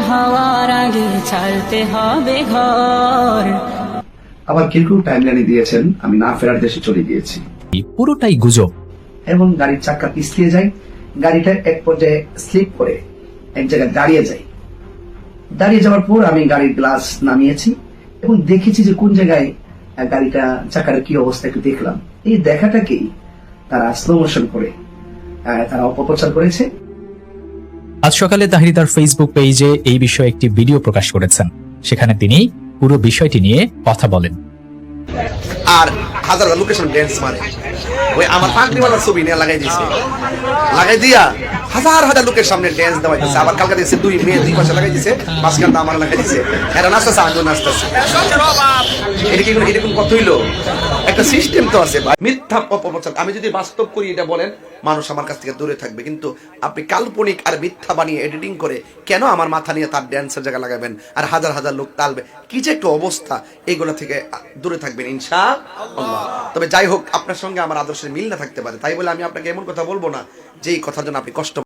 হওয়ার আগে ছাড়তে হবে ঘর। আবার কেউ কেউ টাইমলাইনে দিয়েছেন আমি না ফেরার দেশে চলে গিয়েছি। পুরোটাই গুজব। এবং গাড়ির চাকা পিছলিয়ে যায় গাড়িটা এক পর্যায়ে স্লিপ করে এক জায়গায় দাঁড়িয়ে যায়। দাঁড়িয়ে যাওয়ার পর আমি গাড়ির গ্লাস নামিয়েছি এবং দেখেছি যে কোন জায়গায় গাড়িটা চাকার কি অবস্থা একটু দেখলাম। এই দেখাটাকেই তারা স্লো মোশন করে আহ, তারা অপপ্রচার করেছে। আজ সকালে তাহিরি তার ফেসবুক পেজে এই বিষয়ে একটি ভিডিও প্রকাশ করেছেন। সেখানে তিনি পুরো বিষয়টি নিয়ে কথা বলেন। আর হাজার লোকেশন ড্যান্স মারে। ওই আমার পাগড়িওয়ালার ছবি নিয়ে লাগাই দিয়েছে লাগাই দিয়া হাজার হাজার লোকের সামনে ড্যান্স দেওয়া দিচ্ছে আবার কালকে দিয়েছে দুই মেয়ে দুই পাশে লাগাই দিয়েছে মাঝখানটা আমার লাগাই দিয়েছে এরা নাচতেছে, আমিও নাচতেছে। এটা কি, এটা কোন কথা হইল? একটা সিস্টেম তো আছে। মিথ্যা অপপ্রচার। আমি যদি বাস্তব করি এটা বলেন মানুষ আমার কাছ থেকে দূরে থাকবে। কিন্তু আপনি কাল্পনিক আর মিথ্যা বানিয়ে এডিটিং করে কেন আমার মাথা নিয়ে তার ড্যান্সের জায়গা লাগাবেন? আর হাজার হাজার লোক তালবে। কি যে একটু অবস্থা। এগুলো থেকে দূরে থাকবেন ইনশা আল্লাহ তবে যাই হোক, আপনার সঙ্গে আমার আদর্শের মিল না থাকতে পারে। তাই বলে আমি আপনাকে এমন কথা বলব না যে এই কথার জন্য আপনি কষ্ট